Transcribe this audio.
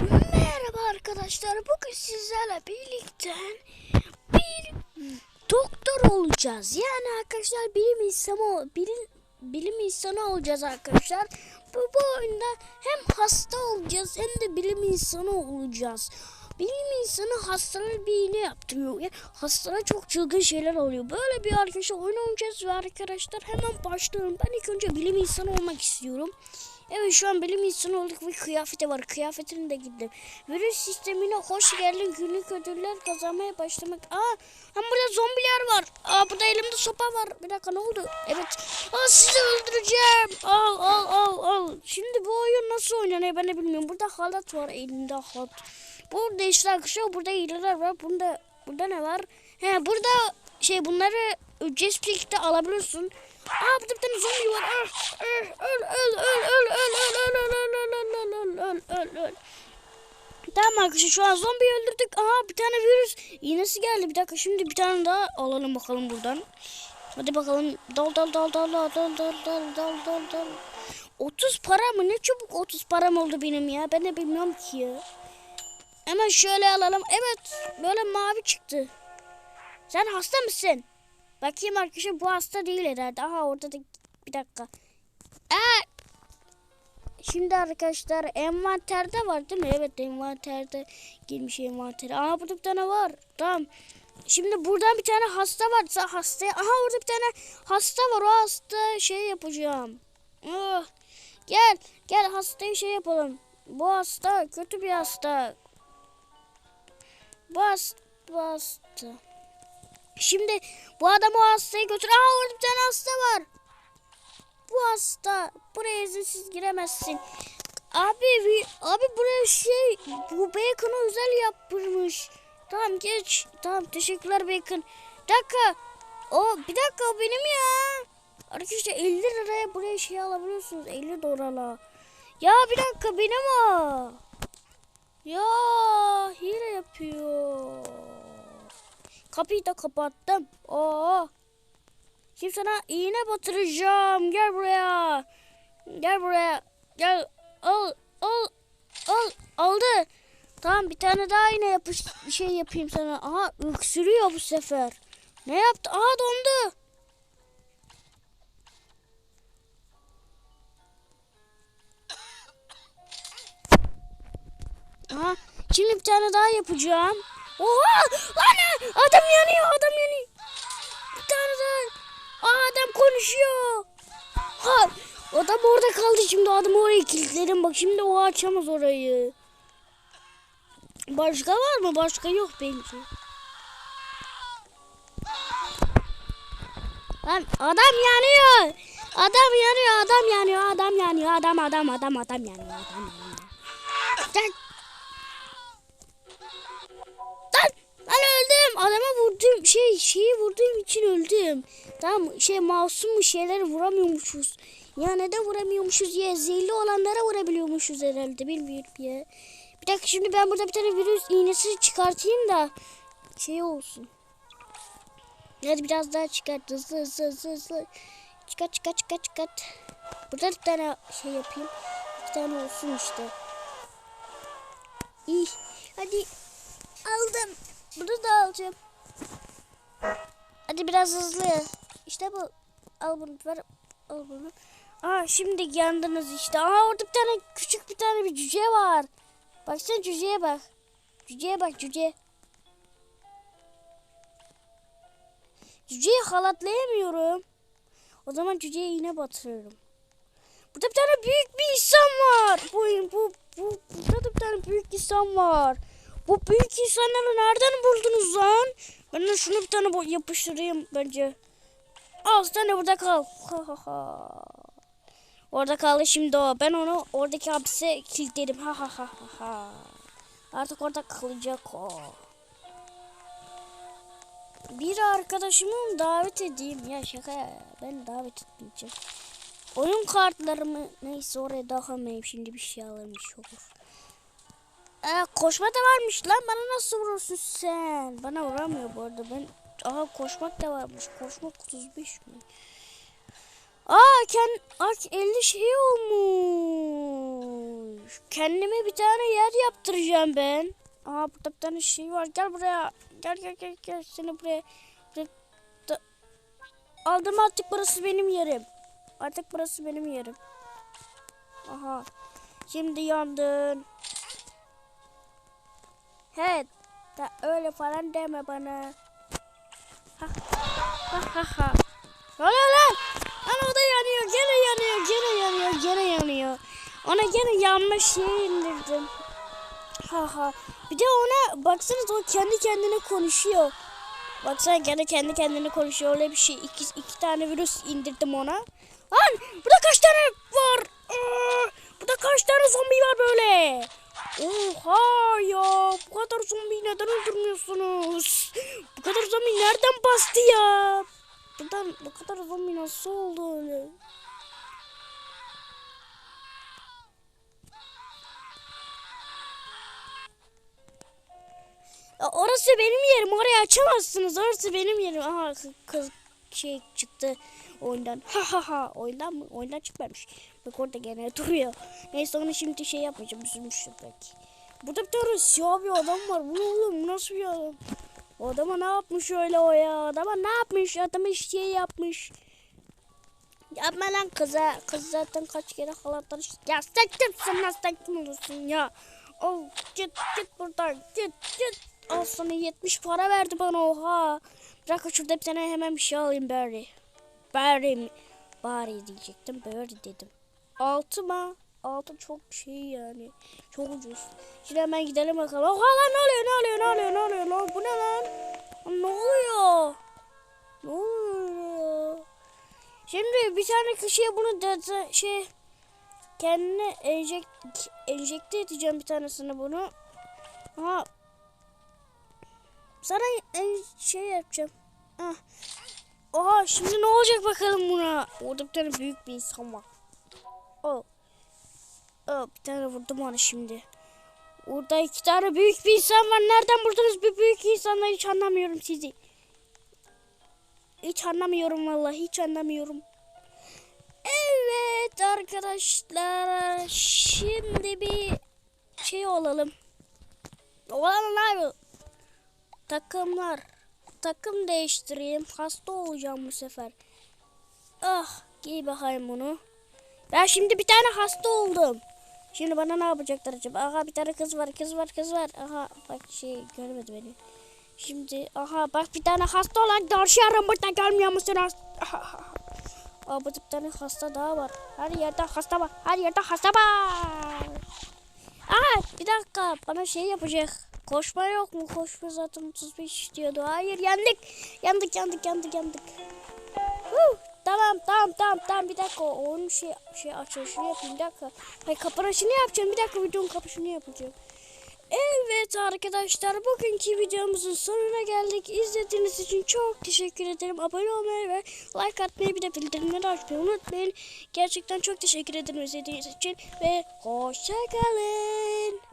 Merhaba arkadaşlar. Bugün sizlerle birlikte bir doktor olacağız. Yani arkadaşlar bilim insanı bilim, bilim insanı olacağız arkadaşlar. Bu, bu oyunda hem hasta olacağız hem de bilim insanı olacağız. Bilim insanı hastalara bir iğne yaptırıyor. Yani hastalara çok çılgın şeyler oluyor. Böyle bir arkadaşlar oyun oynayacağız ve arkadaşlar hemen başlayalım. Ben ilk önce bilim insanı olmak istiyorum. Evet şu an bilim insanı olduk ve kıyafeti var. Kıyafetini de gittim. Virüs sistemine hoş geldin. Günlük ödüller kazanmaya başlamak. Aa hem burada zombiler var. Aa burada elimde sopa var. Bir dakika ne oldu? Evet. Aa sizi öldüreceğim. Al al al al. Şimdi bu oyun nasıl oynanıyor ben de bilmiyorum. Burada halat var elinde halat. Burada işte arkadaşlar burada iğneler var. Bunda burada ne var? He burada şey bunları ücretsiz alabiliyorsun. Aa burada bir tane zombi var. Ah, ah, öl öl öl öl öl öl öl öl öl öl öl öl öl öl öl. Tamam arkadaşlar şu an zombi öldürdük. Aha bir tane virüs iğnesi geldi. Bir dakika şimdi bir tane daha alalım bakalım buradan. Hadi bakalım. Dal dal dal dal dal dal dal dal dal dal dal. 30 para mı? Ne çabuk 30 param oldu benim ya. Ben de bilmiyorum ki ya. Hemen şöyle alalım. Evet böyle mavi çıktı. Sen hasta mısın? Bakayım arkadaşlar bu hasta değil herhalde. Aha orada da bir dakika. Aa! Şimdi arkadaşlar envanterde var değil mi? Evet envanterde girmiş envantere. Aha burada bir tane var. Tamam. Şimdi buradan bir tane hasta var. Hastaya. Aha orada bir tane hasta var. O hasta şey yapacağım. Ah. Gel. Gel hastayı şey yapalım. Bu hasta kötü bir hasta. Bu hasta. Bu hasta. Şimdi bu adam o hastayı götür. Aa orada bir tane hasta var. Bu hasta. Buraya izinsiz giremezsin. Abi abi buraya şey bu bacon'ı özel yaptırmış. Tamam geç. Tamam teşekkürler bacon. Bir dakika. O bir dakika o benim ya. Arkadaşlar 50 liraya buraya şey alabiliyorsunuz. 50 dolara. Ya bir dakika benim o. Ya hile yapıyor. Kapıyı da kapattım. Oo. Şimdi sana iğne batıracağım. Gel buraya. Gel buraya. Gel. Al. Al. Al. Aldı. Tamam bir tane daha iğne yapış bir şey yapayım sana. Aha öksürüyor bu sefer. Ne yaptı? Aha dondu. Aha şimdi bir tane daha yapacağım. Oha! Ana! Adam yanıyor, adam yanıyor. Bir tane daha. Aa, adam konuşuyor. Ha! Adam orada kaldı şimdi adam orayı kilitledim. Bak şimdi o açamaz orayı. Başka var mı? Başka yok bence. Lan adam yanıyor. Adam yanıyor, adam yanıyor, adam yanıyor, adam adam adam adam yanıyor, adam yanıyor. Lan Lan öldüm. Adama vurdum şey şeyi vurduğum için öldüm. Tamam şey masum mu şeyleri vuramıyormuşuz. Ya neden vuramıyormuşuz ya zehirli olanlara vurabiliyormuşuz herhalde bilmiyorum ya. Bir dakika şimdi ben burada bir tane virüs iğnesi çıkartayım da şey olsun. Hadi biraz daha çıkart hızlı hızlı hızlı hızlı. Çıkart çıkart çıkart çıkart. Burada bir tane şey yapayım. Bir tane olsun işte. İyi. Hadi Aldım. Bunu da alacağım. Hadi biraz hızlı. İşte bu. Al bunu ver. Al bunu. Aa şimdi yandınız işte. Aa orada bir tane küçük bir tane bir cüce var. Baksana cüceye bak. Cüceye bak cüce. Cüceyi halatlayamıyorum. O zaman cüceye iğne batırırım. Burada bir tane büyük bir insan var. Bu, bu, bu, burada da bir tane büyük insan var. Bu büyük insanları nereden buldunuz lan? Ben de şunu bir tane yapıştırayım bence. Al sen de burada kal. Orada kaldı şimdi o. Ben onu oradaki hapse kilitledim. Ha ha ha ha. Artık orada kalacak o. Bir arkadaşımı davet edeyim. Ya şaka ya. Ben davet etmeyeceğim. Oyun kartlarımı neyse oraya daha mıyım şimdi bir şey alırmış olur. Ee, koşma da varmış lan. Bana nasıl vurursun sen? Bana vuramıyor bu arada. Ben Aha koşmak da varmış. Koşmak 35 mi? Aa kend Ak 50 şey olmuş. kendime bir tane yer yaptıracağım ben. Aa burada bir tane şey var. Gel buraya. Gel gel gel gel seni buraya. buraya Aldım artık burası benim yerim. Artık burası benim yerim. Aha. Şimdi yandın. He. Da öyle falan deme bana. Ha ha ha ha. Ne oluyor lan? Lan o yanıyor. Gene yanıyor. Gene yanıyor. Gene yanıyor. Ona gene yanmış şey indirdim. Ha ha. Bir de ona baksanız o kendi kendine konuşuyor. Baksana kendi kendi kendine konuşuyor. Öyle bir şey. İki, iki tane virüs indirdim ona. Lan burada kaç tane var? Burada kaç tane zombi var böyle? Oha ya. Bu kadar zombi neden öldürmüyorsunuz? Bu kadar zombi nereden bastı ya? Buradan bu kadar zombi nasıl oldu öyle? Ya orası benim yerim. Orayı açamazsınız. Orası benim yerim. Aha şey çıktı oyundan. Ha ha ha. Oyundan mı? Oyundan çıkmamış. Bak orada gene duruyor. Neyse onu şimdi şey yapmayacağım. Üzülmüştüm belki. Burada bir tane siyah bir adam var. Bu oğlum? Nasıl bir adam? O adama ne yapmış öyle o ya? Adama ne yapmış? Adama şey yapmış. Yapma lan kıza. Kız zaten kaç kere halatlar işte. Ya lan sen kim olursun ya? Oh git git buradan git git. Al sana 70 para verdi bana oha. Bırak şurada bir tane hemen bir şey alayım bari. Bari mi? Bari diyecektim bari dedim. Altı mı? Altı çok şey yani. Çok ucuz. Şimdi hemen gidelim bakalım. Oha lan ne oluyor ne oluyor ne oluyor ne oluyor oluyor? Bu ne lan? Lan Ne oluyor? Ne oluyor? Şimdi bir tane kişiye bunu dedi şey kendine enjek, enjekte edeceğim bir tanesini bunu. Aha. Sana en şey yapacağım. Ah. Oha şimdi ne olacak bakalım buna. Orada bir tane büyük bir insan var. Oh. Oh, bir tane vurdum onu şimdi. Orada iki tane büyük bir insan var. Nereden buldunuz bir büyük insanları hiç anlamıyorum sizi. Hiç anlamıyorum vallahi hiç anlamıyorum. Evet arkadaşlar şimdi bir şey olalım. Olalım abi. Takımlar. Takım değiştireyim. Hasta olacağım bu sefer. Ah giy bakayım bunu. Ben şimdi bir tane hasta oldum. Şimdi bana ne yapacaklar acaba? Aha bir tane kız var kız var kız var. Aha bak şey görmedi beni. Şimdi aha bak bir tane hasta olan karşıya burada gelmiyor musunuz? Aha. Aa bir tane hasta daha var. Her yerde hasta var. Her yerde hasta var. Aa bir dakika bana şey yapacak. Koşma yok mu? Koşma zaten 35 istiyordu. Hayır yandık. Yandık yandık yandık yandık. Huh, tamam tamam tamam tamam bir dakika onun şey şey açılışını yapayım bir dakika. Hayır kapanışını yapacağım bir dakika videonun kapanışını yapacağım. Evet arkadaşlar bugünkü videomuzun sonuna geldik. İzlediğiniz için çok teşekkür ederim. Abone olmayı ve like atmayı bir de bildirimleri açmayı unutmayın. Gerçekten çok teşekkür ederim izlediğiniz için ve hoşçakalın.